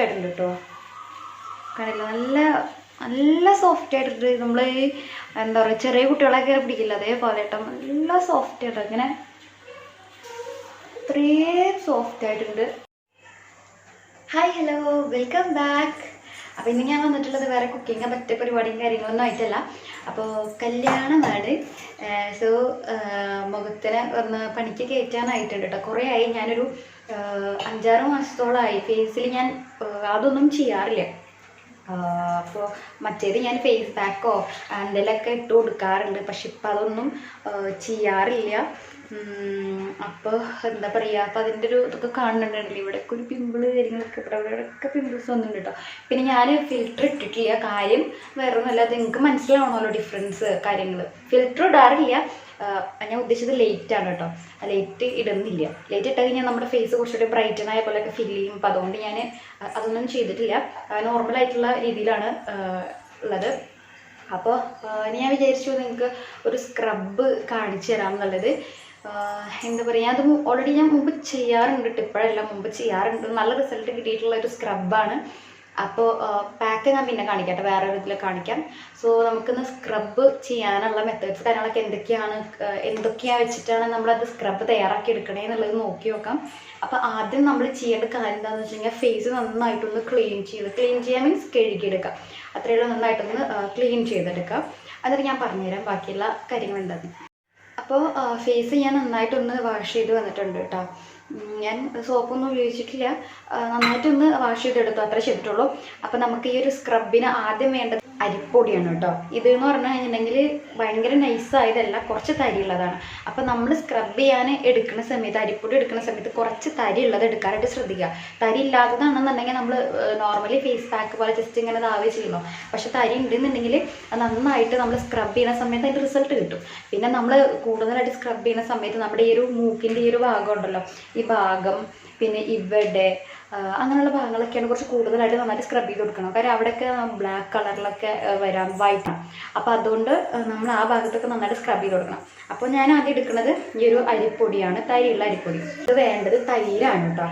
ആയിട്ടുണ്ട് കേട്ടോ കണ്ടില്ല നല്ല നല്ല സോഫ്റ്റ് ആയിട്ടുണ്ട്. നമ്മൾ എന്താ പറയുക ചെറിയ കുട്ടികളൊക്കെ പിടിക്കില്ല. അതേപോലെ കേട്ടോ നല്ല സോഫ്റ്റ് ആയിട്ടോ ഇങ്ങനെ അത്രയും സോഫ്റ്റ് ആയിട്ടുണ്ട്. ഹായ് ഹലോ വെൽക്കം ബാക്ക് അപ്പോൾ ഇന്ന് ഞാൻ വന്നിട്ടുള്ളത് വേറെ കുക്കിംഗ് പറ്റിയ പരിപാടിയും കാര്യങ്ങളൊന്നും ആയിട്ടല്ല. അപ്പോൾ കല്യാണമാണ് സോ മുഖത്തിന് ഒന്ന് പണിക്ക് കയറ്റാനായിട്ടുണ്ട് കേട്ടോ കുറേ ആയി. ഞാനൊരു അഞ്ചാറ് മാസത്തോളമായി ഫേസിൽ ഞാൻ അതൊന്നും ചെയ്യാറില്ല. അപ്പോൾ മറ്റേത് ഞാൻ ഫേസ് പാക്കോ എന്തെങ്കിലുമൊക്കെ ഇട്ട് കൊടുക്കാറുണ്ട്. പക്ഷെ ഇപ്പം അതൊന്നും ചെയ്യാറില്ല. അപ്പോൾ എന്താ പറയുക അപ്പോൾ അതിന്റെ ഒരു ഇതൊക്കെ കാണുന്നുണ്ടല്ലോ. ഇവിടെയൊക്കെ ഒരു പിമ്പിൾ കാര്യങ്ങളൊക്കെ ഇവിടെ ഇവിടെയൊക്കെ പിമ്പിൾസ് വന്നിട്ടുണ്ട് കേട്ടോ പിന്നെ ഞാൻ ഫിൽറ്റർ ഇട്ടിട്ടില്ല. കാര്യം വേറെ ഒന്നുമല്ല അത് നിങ്ങൾക്ക് മനസ്സിലാവണമല്ലോ ഡിഫറൻസ് കാര്യങ്ങൾ ഫിൽറ്റർ ഇടാറില്ല. ഞാൻ ഉദ്ദേശിച്ചത് ലേറ്റ് ആണ് കേട്ടോ. ലേറ്റ് ഇടുന്നില്ല. ലേറ്റ് ഇട്ട് കഴിഞ്ഞാൽ നമ്മുടെ ഫേസ് കുറച്ചുകൂടി ബ്രൈറ്റൻ ആയ പോലെയൊക്കെ ഫീൽ ചെയ്യും. അപ്പോൾ അതുകൊണ്ട് ഞാൻ അതൊന്നും ചെയ്തിട്ടില്ല. നോർമൽ ആയിട്ടുള്ള രീതിയിലാണ് ഉള്ളത്. അപ്പോൾ ഞാൻ വിചാരിച്ചു നിങ്ങൾക്ക് ഒരു സ്ക്രബ് കാണിച്ചു തരാം എന്നുള്ളത്. എന്താ പറയുക അത് ഓൾറെഡി ഞാൻ മുമ്പ് ചെയ്യാറുണ്ട് കേട്ടോ ഇപ്പോഴല്ല മുമ്പ് ചെയ്യാറുണ്ട്. നല്ല റിസൾട്ട് കിട്ടിയിട്ടുള്ള ഒരു സ്ക്രബാണ് അപ്പോൾ പാക്ക് ഞാൻ പിന്നെ കാണിക്കാം കേട്ടോ വേറെ വിധത്തിൽ കാണിക്കാം. സോ നമുക്കിന്ന് സ്ക്രബ് ചെയ്യാനുള്ള മെത്തേഡ്സ് കാര്യങ്ങളൊക്കെ എന്തൊക്കെയാണ് എന്തൊക്കെയാണ് വെച്ചിട്ടാണ് നമ്മളത് സ്ക്രബ് തയ്യാറാക്കി എടുക്കണേ എന്നുള്ളത് നോക്കി നോക്കാം. അപ്പോൾ ആദ്യം നമ്മൾ ചെയ്യേണ്ട കാര്യം എന്താണെന്ന് വെച്ച് കഴിഞ്ഞാൽ ഫേസ് നന്നായിട്ടൊന്ന് ക്ലീൻ ചെയ്ത് ക്ലീൻ ചെയ്യാൻ മീൻസ് കഴുകിയെടുക്കുക അത്രയുള്ള നന്നായിട്ടൊന്ന് ക്ലീൻ ചെയ്തെടുക്കുക എന്നിട്ട് ഞാൻ പറഞ്ഞുതരാം ബാക്കിയുള്ള കാര്യങ്ങൾ അപ്പോൾ ഫേസ് ഞാൻ നന്നായിട്ടൊന്ന് വാഷ് ചെയ്ത് വന്നിട്ടുണ്ട് കേട്ടോ ഞാൻ സോപ്പൊന്നും ഉപയോഗിച്ചിട്ടില്ല. നന്നായിട്ടൊന്ന് വാഷ് ചെയ്തെടുത്തു. അത്ര ചെയ്തിട്ടുള്ളൂ. അപ്പോൾ നമുക്ക് ഈ ഒരു സ്ക്രബിന് ആദ്യം വേണ്ടത് അരിപ്പൊടിയാണ് കേട്ടോ. ഇത് എന്ന് പറഞ്ഞു കഴിഞ്ഞിട്ടുണ്ടെങ്കിൽ ഭയങ്കര നൈസായതല്ല കുറച്ച് തരിയുള്ളതാണ് അപ്പോൾ നമ്മൾ സ്ക്രബ് ചെയ്യാൻ എടുക്കുന്ന സമയത്ത് അരിപ്പൊടി എടുക്കുന്ന സമയത്ത് കുറച്ച് തരി ഉള്ളത് എടുക്കാനായിട്ട് ശ്രദ്ധിക്കുക. തരി ഇല്ലാത്തതാണെന്നുണ്ടെങ്കിൽ നമ്മൾ നോർമലി ഫേസ് പാക്ക് പോലെ ജസ്റ്റ് ഇങ്ങനെ ദാവേ ചെയ്യുന്നു. പക്ഷേ തരി ഉണ്ടെന്നുണ്ടെങ്കിൽ നന്നായിട്ട് നമ്മൾ സ്ക്രബ് ചെയ്യുന്ന സമയത്ത് അതിന്റെ റിസൾട്ട് കിട്ടും. പിന്നെ നമ്മൾ കൂടുതലായിട്ട് സ്ക്രബ് ചെയ്യുന്ന സമയത്ത് നമ്മുടെ ഈ ഒരു മൂക്കിന്റെ ഈ ഒരു ഭാഗം ഉണ്ടല്ലോ ഈ ഭാഗം പിന്നെ ഇവിടെ അങ്ങനെയുള്ള ഭാഗങ്ങളൊക്കെയാണ് കുറച്ച് കൂടുതലായിട്ട് നന്നായിട്ട് സ്ക്രബ് ചെയ്ത് കൊടുക്കണം. കാര്യം അവിടെയൊക്കെ ബ്ലാക്ക് കളറിലൊക്കെ വരാം വൈറ്റ് അപ്പോൾ അതുകൊണ്ട് നമ്മൾ ആ ഭാഗത്തൊക്കെ നന്നായിട്ട് സ്ക്രബ് ചെയ്ത് കൊടുക്കണം. അപ്പോൾ ഞാൻ ആദ്യം എടുക്കുന്നത് ഈ ഒരു അരിപ്പൊടിയാണ് തൈരുള്ള അരിപ്പൊടി. ഇത് വേണ്ടത് തൈരാണ് കേട്ടോ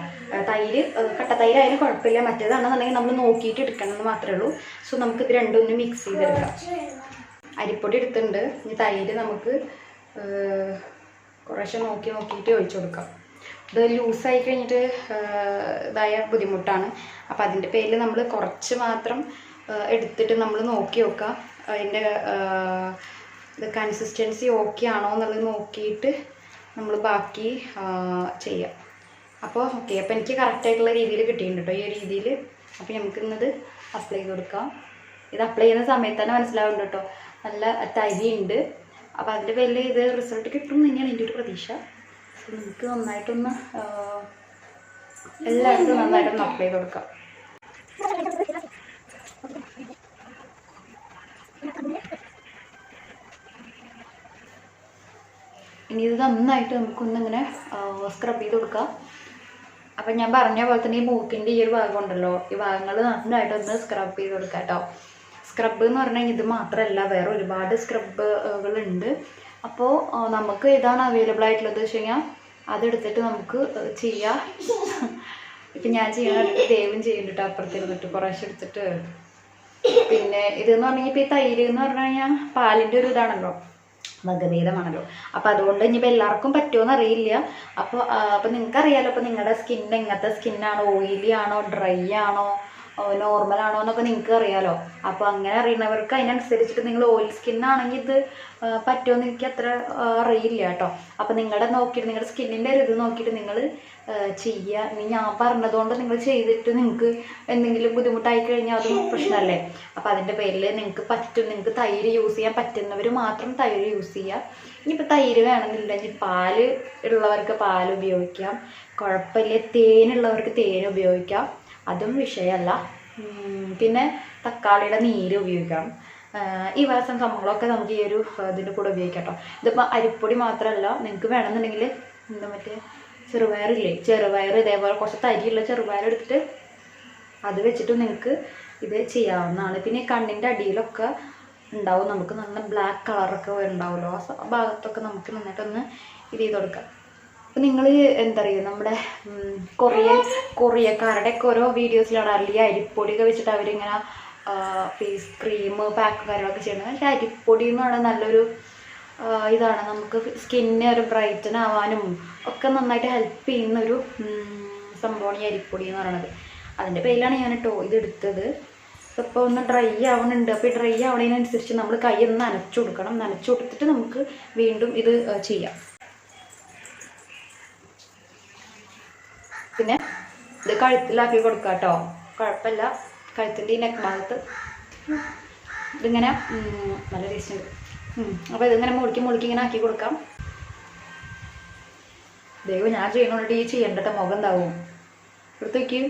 തൈര് കട്ട തൈരായാലും കുഴപ്പമില്ല. മറ്റേതാണെന്നുണ്ടെങ്കിൽ നമ്മൾ നോക്കിയിട്ട് എടുക്കണം എന്ന് മാത്രമേ ഉള്ളൂ. സോ നമുക്ക് ഇത് രണ്ടും ഒന്ന് മിക്സ് ചെയ്തെടുക്കാം. അരിപ്പൊടി എടുത്തിട്ടുണ്ട്. ഇനി തൈര് നമുക്ക് കുറേശ്ശെ നോക്കി നോക്കിയിട്ട് ഒഴിച്ചു കൊടുക്കാം. ഇത് ലൂസായി കഴിഞ്ഞിട്ട് ഇതായ ബുദ്ധിമുട്ടാണ്. അപ്പം അതിന്റെ പേരിൽ നമ്മൾ കുറച്ച് മാത്രം എടുത്തിട്ട് നമ്മൾ നോക്കി നോക്കുക അതിന്റെ ഇത് കൺസിസ്റ്റൻസി ഓക്കെ ആണോ എന്നുള്ളത് നോക്കിയിട്ട് നമ്മൾ ബാക്കി ചെയ്യാം. അപ്പോൾ ഓക്കെ അപ്പോൾ എനിക്ക് കറക്റ്റായിട്ടുള്ള രീതിയിൽ കിട്ടിയിട്ടുണ്ട് കേട്ടോ ഈ ഒരു രീതിയിൽ അപ്പോൾ നമുക്ക് ഇന്നത് അപ്ലൈ ചെയ്ത് കൊടുക്കാം. ഇത് അപ്ലൈ ചെയ്യുന്ന സമയത്ത് തന്നെ മനസ്സിലാവുന്നുണ്ട് കേട്ടോ നല്ല തരിയുണ്ട് അപ്പോൾ അതിന്റെ പേരിൽ ഇത് റിസൾട്ട് കിട്ടും എന്ന് തന്നെയാണ് എന്റെ ഒരു പ്രതീക്ഷ. നമുക്ക് നന്നായിട്ടൊന്ന് എല്ലായിടത്തും നന്നായിട്ടൊന്ന് അപ്ലൈ ചെയ്ത് കൊടുക്കാം. ഇനി ഇത് നന്നായിട്ട് നമുക്കൊന്നിങ്ങനെ സ്ക്രബ് ചെയ്ത് കൊടുക്കാം. അപ്പം ഞാൻ പറഞ്ഞ പോലെ തന്നെ ഈ മൂക്കിന്റെ ഈ ഒരു ഭാഗം ഉണ്ടല്ലോ ഈ ഭാഗങ്ങൾ നന്നായിട്ട് ഒന്ന് സ്ക്രബ് ചെയ്ത് കൊടുക്കാം കേട്ടോ സ്ക്രബ് എന്ന് പറഞ്ഞാൽ ഇത് മാത്രമല്ല വേറെ ഒരുപാട് സ്ക്രബുകളുണ്ട് അപ്പോൾ നമുക്ക് ഏതാണ് അവൈലബിൾ ആയിട്ടുള്ളത് വെച്ച് കഴിഞ്ഞാൽ അതെടുത്തിട്ട് നമുക്ക് ചെയ്യാം. ഇപ്പം ഞാൻ ചെയ്യണ ദൈവം ചെയ്യുന്നുണ്ട് അപ്പുറത്തിരുന്നിട്ട് കുറേശ്ശെ എടുത്തിട്ട്. പിന്നെ ഇതെന്ന് പറഞ്ഞാൽ ഇപ്പോൾ ഈ തൈര് എന്ന് പറഞ്ഞു കഴിഞ്ഞാൽ പാലിന്റെ ഒരു ഇതാണല്ലോ വകഭേദമാണല്ലോ അപ്പോൾ അതുകൊണ്ട് ഇനിയിപ്പോൾ എല്ലാവർക്കും പറ്റുമോയെന്ന് അറിയില്ല. അപ്പോൾ അപ്പോൾ നിങ്ങൾക്ക് അറിയാലോ അപ്പോൾ നിങ്ങളുടെ സ്കിൻ എങ്ങനത്തെ സ്കിന്നാണോ ഓയിലി ആണോ ഡ്രൈ ആണോ? നോർമൽ ആണോ എന്നൊക്കെ നിങ്ങൾക്ക് അറിയാലോ. അപ്പോൾ അങ്ങനെ അറിയുന്നവർക്ക് അതിനനുസരിച്ചിട്ട് നിങ്ങൾ ഓയിൽ സ്കിൻ ആണെങ്കിൽ ഇത് പറ്റുമോ എന്ന് എനിക്ക് അത്ര അറിയില്ല കേട്ടോ. അപ്പോൾ നിങ്ങളുടെ നോക്കിയിട്ട് നിങ്ങളുടെ സ്കിന്നിന്റെ ഒരു ഇത് നോക്കിയിട്ട് നിങ്ങൾ ചെയ്യുക ഇനി ഞാൻ പറഞ്ഞതുകൊണ്ട് നിങ്ങൾ ചെയ്തിട്ട് നിങ്ങൾക്ക് എന്തെങ്കിലും ബുദ്ധിമുട്ടായി കഴിഞ്ഞാൽ അതും പ്രശ്നമല്ലേ. അപ്പോൾ അതിന്റെ പേരിൽ നിങ്ങൾക്ക് പറ്റും നിങ്ങൾക്ക് തൈര് യൂസ് ചെയ്യാൻ പറ്റുന്നവർ മാത്രം തൈര് യൂസ് ചെയ്യുക ഇനിയിപ്പോൾ തൈര് വേണമെന്നില്ലെങ്കിൽ പാൽ ഉള്ളവർക്ക് പാൽ ഉപയോഗിക്കാം. കുഴപ്പമില്ല തേനുള്ളവർക്ക് തേൻ ഉപയോഗിക്കാം. അതും വിഷയമല്ല. പിന്നെ തക്കാളിയുടെ നീര് ഉപയോഗിക്കാം. ഈ വക സംഭവങ്ങളൊക്കെ നമുക്ക് ഈ ഒരു ഇതിന്റെ കൂടെ ഉപയോഗിക്കാം കേട്ടോ ഇതിപ്പോൾ അരിപ്പൊടി മാത്രമല്ല നിങ്ങൾക്ക് വേണമെന്നുണ്ടെങ്കിൽ എന്താ മറ്റേ ചെറുപയറില്ലേ ചെറുപയർ ഇതേപോലെ കുറച്ച് തരിയുള്ള ചെറുപയർ എടുത്തിട്ട് അത് വെച്ചിട്ട് നിങ്ങൾക്ക് ഇത് ചെയ്യാവുന്നതാണ്. പിന്നെ കണ്ണിന്റെ അടിയിലൊക്കെ ഉണ്ടാവും. നമുക്ക് നല്ല ബ്ലാക്ക് കളറൊക്കെ ഉണ്ടാവുമല്ലോ. ആ ഭാഗത്തൊക്കെ നമുക്ക് നന്നായിട്ടൊന്ന് ഇത് ചെയ്ത് കൊടുക്കാം. അപ്പം നിങ്ങൾ എന്താ പറയുക നമ്മുടെ കൊറിയൻ കൊറിയക്കാരുടെ ഒക്കെ ഓരോ വീഡിയോസിലാണ് അറിയില്ല അരിപ്പൊടിയൊക്കെ വെച്ചിട്ട് അവരിങ്ങനെ ഫേസ് ക്രീം പാക്ക് കാര്യങ്ങളൊക്കെ ചെയ്യുന്നത്. പക്ഷേ അരിപ്പൊടി എന്ന് പറയുന്നത് നല്ലൊരു ഇതാണ്. നമുക്ക് സ്കിന്നെ ഒരു ബ്രൈറ്റൻ ആവാനും ഒക്കെ നന്നായിട്ട് ഹെൽപ്പ് ചെയ്യുന്ന ഒരു ഉം, സംഭവമാണ് ഈ അരിപ്പൊടി എന്ന് പറയുന്നത്. അതിന്റെ പേരിലാണ് ഞാൻ കേട്ടോ ഇത് എടുത്തത് ഇപ്പോൾ ഒന്ന് ഡ്രൈ ആവണുണ്ട്. അപ്പോൾ ഈ ഡ്രൈ ആവണതിനനുസരിച്ച് നമ്മൾ കൈ ഒന്ന് നനച്ചു കൊടുക്കണം. നനച്ചു കൊടുത്തിട്ട് നമുക്ക് വീണ്ടും ഇത് ചെയ്യാം. പിന്നെ ഇത് കഴുത്തിലാക്കി കൊടുക്കുക കേട്ടോ കുഴപ്പമില്ല കഴുത്തിന്റെ ഈ നെക്ക് ഭാഗത്ത്. ഇതിങ്ങനെ നല്ല ടേസ്റ്റ് ഉണ്ട്. അപ്പോൾ ഇതിങ്ങനെ മുറുക്കി മുറുക്കി ഇങ്ങനെ ആക്കി കൊടുക്കാം. ദൈവം ഞാൻ ചെയ്യണോണ്ട് ഈ ചെയ്യേണ്ടത് മുഖം എന്താവും? എടുത്തേക്ക്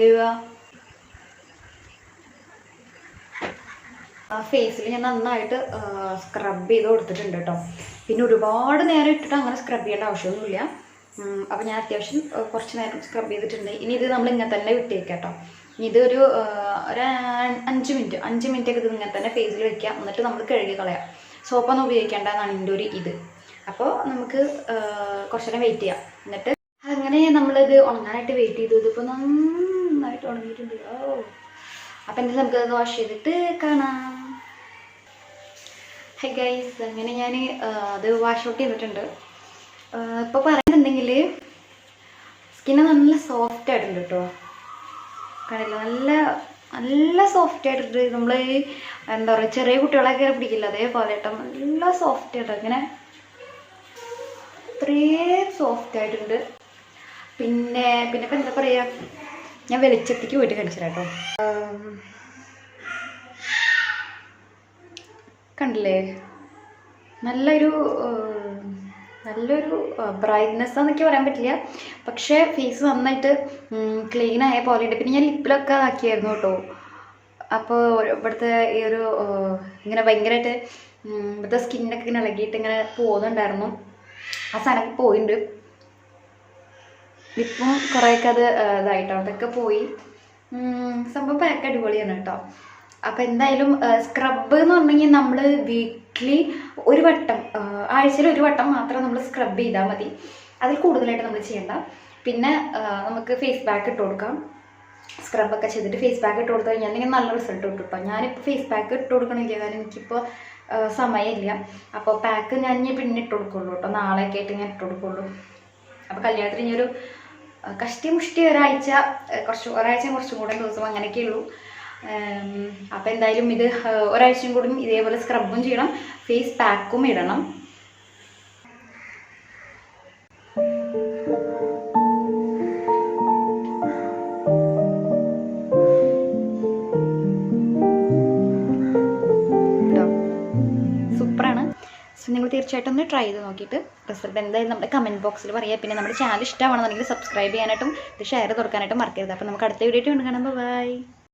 ദൈവ. ആ ഫേസിൽ ഞാൻ നന്നായിട്ട് സ്ക്രബ് ചെയ്ത് കൊടുത്തിട്ടുണ്ട് കേട്ടോ പിന്നെ ഒരുപാട് നേരം ഇട്ടിട്ട് അങ്ങനെ സ്ക്രബ് ചെയ്യേണ്ട ആവശ്യമൊന്നുമില്ല. അപ്പോൾ ഞാൻ അത്യാവശ്യം കുറച്ച് നേരം സ്ക്രബ് ചെയ്തിട്ടുണ്ട്. ഇനി ഇത് നമ്മൾ ഇങ്ങനെ തന്നെ വിട്ടേക്കാം കേട്ടോ ഇനി ഇതൊരു ഒരു അഞ്ച് മിനിറ്റ് അഞ്ച് മിനിറ്റ് ഒക്കെ ഇത് ഇങ്ങനെ തന്നെ ഫേസിൽ വയ്ക്കുക എന്നിട്ട് നമ്മൾ കഴുകി കളയാം. സോപ്പൊന്നും ഉപയോഗിക്കേണ്ട എന്നാണ് എന്റെ ഒരു ഇത്. അപ്പോൾ നമുക്ക് കുറച്ച് നേരം വെയിറ്റ് ചെയ്യാം. എന്നിട്ട് അങ്ങനെ നമ്മളിത് ഉണങ്ങാനായിട്ട് വെയിറ്റ് ചെയ്തു. ഇതിപ്പോൾ നന്നായിട്ട് ഉണങ്ങിയിട്ടുണ്ട്. ഓ. അപ്പം എന്തായാലും നമുക്കത് വാഷ് ചെയ്തിട്ട് കാണാം. ഹൈ ഗൈസ് അങ്ങനെ ഞാൻ അത് വാഷ് ഔട്ട് ചെയ്തിട്ടുണ്ട്. ഇപ്പോൾ പറയുന്നുണ്ടെങ്കിൽ സ്കിന്ന് നല്ല സോഫ്റ്റ് ആയിട്ടുണ്ട് കേട്ടോ കണ്ടില്ല? നല്ല നല്ല സോഫ്റ്റ് ആയിട്ടുണ്ട്. നമ്മൾ എന്താ പറയുക ചെറിയ കുട്ടികളൊക്കെ പിടിക്കില്ല? അതേപോലെ കേട്ടോ നല്ല സോഫ്റ്റ് ആയിട്ടോ ഇങ്ങനെ അത്രയും സോഫ്റ്റ് ആയിട്ടുണ്ട്. പിന്നെ പിന്നെ ഇപ്പം എന്താ പറയുക ഞാൻ വെളിച്ചത്തേക്ക് പോയിട്ട് കാണിച്ചു തരാം കണ്ടില്ലേ? നല്ലൊരു നല്ലൊരു ബ്രൈറ്റ്നെസ് എന്നൊക്കെ പറയാൻ പറ്റില്ല. പക്ഷേ ഫേസ് നന്നായിട്ട് ക്ലീൻ ആയ പോലെയുണ്ട് പിന്നെ ഞാൻ ലിപ്പിലൊക്കെ ആക്കിയായിരുന്നു കേട്ടോ. അപ്പോൾ ഇവിടുത്തെ ഈ ഒരു ഇങ്ങനെ ഭയങ്കരമായിട്ട് ഇവിടുത്തെ സ്കിന്നൊക്കെ ഇങ്ങനെ ഇളകിയിട്ട് ഇങ്ങനെ പോകുന്നുണ്ടായിരുന്നു ആ സാധനമൊക്കെ പോയിട്ടുണ്ട് ഇപ്പം കുറേയൊക്കെ അത് ഇതായിട്ടോ. അതൊക്കെ പോയി. സംഭവം പാക്ക് അടിപൊളിയാണ് കേട്ടോ. അപ്പോൾ എന്തായാലും സ്ക്രബ് എന്ന് പറഞ്ഞെങ്കിൽ നമ്മൾ വീക്ക്ലി ഒരു വട്ടം ആഴ്ചയിൽ ഒരു വട്ടം മാത്രം നമ്മൾ സ്ക്രബ് ചെയ്താൽ മതി. അതിൽ കൂടുതലായിട്ട് നമ്മൾ ചെയ്യേണ്ട. പിന്നെ നമുക്ക് ഫേസ് പാക്ക് ഇട്ട് കൊടുക്കാം. സ്ക്രബൊക്കെ ചെയ്തിട്ട് ഫേസ് പാക്ക് ഇട്ട് കൊടുത്തു കഴിഞ്ഞാൽ നല്ല റിസൾട്ട് കിട്ടും കേട്ടോ ഞാനിപ്പോൾ ഫേസ് പാക്ക് ഇട്ട് കൊടുക്കണില്ല കാരണം എനിക്കിപ്പോൾ സമയമില്ല. അപ്പോൾ പാക്ക് ഞാൻ ഇനി പിന്നെ ഇട്ട് കൊടുക്കുള്ളൂ കേട്ടോ നാളെയൊക്കെ ആയിട്ട് ഞാൻ ഇട്ട് കൊടുക്കുള്ളൂ. അപ്പോൾ കല്യാണത്തിന് ഇനി ഒരു കഷ്ടി മുഷ്ടി ഒരാഴ്ച കുറച്ച് ഒരാഴ്ച കുറച്ചും കൂടെ ദിവസം അങ്ങനെയൊക്കെ ഉള്ളൂ. അപ്പോൾ എന്തായാലും ഇത് ഒരാഴ്ചയും കൂടി ഇതേപോലെ സ്ക്രബും ചെയ്യണം ഫേസ് പാക്കും ഇടണം. സോ നിങ്ങൾ തീർച്ചയായിട്ടും ഒന്ന് ട്രൈ ചെയ്ത് നോക്കിയിട്ട് റിസൾട്ട് എന്തായാലും നമ്മുടെ കമന്റ് ബോക്സിൽ പറയുക പിന്നെ നമ്മുടെ ചാനൽ ഇഷ്ടമാണെന്നുണ്ടെങ്കിൽ സബ്സ്ക്രൈബ് ചെയ്യാനായിട്ടും ഇത് ഷെയർ തുറക്കാനായിട്ടും മറക്കരുത്. അപ്പോൾ നമുക്ക് അടുത്ത വീഡിയോ കാണുമ്പോൾ ബൈ